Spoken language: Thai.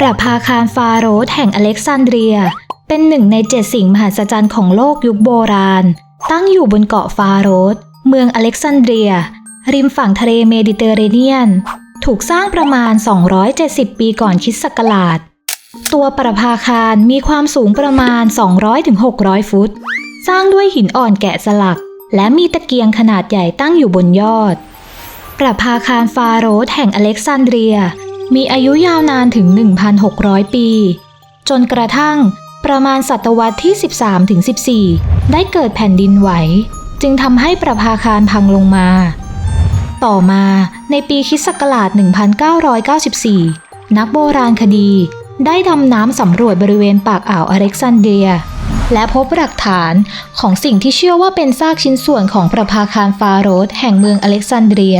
ประภาคารฟาโรสแห่งอเล็กซานเดรีย เป็นหนึ่งในเจ็ดสิ่งมหัศจรรย์ของโลกยุคโบราณ ตั้งอยู่บนเกาะฟาโรสเมืองอเล็กซานเดรีย ริมฝั่งทะเลเมดิเตอร์เรเนียน ถูกสร้างประมาณ 270 ปีก่อนคริสต์ศักราช ตัวประภาคารมีความสูงประมาณ 200-600 ฟุต สร้างด้วยหินอ่อนแกะสลัก และมีตะเกียงขนาดใหญ่ตั้งอยู่บนยอด ประภาคารฟาโรสแห่งอเล็กซานเดรีย มีอายุยาวนานถึง 1,600 ปี จนกระทั่งประมาณศตวรรษที่ 13-14 ได้เกิดแผ่นดินไหว จึงทำให้ประภาคารพังลงมา ต่อมาในปีคิศักราช 1994 นักโบราณคดีได้ดำน้ำสำรวจบริเวณปากอ่าวอเล็กซานเดีย และพบหลักฐานของสิ่งที่เชื่อว่าเป็นซากชิ้นส่วนของประภาคารฟาโรสแห่งเมืองอเล็กซานเดรีย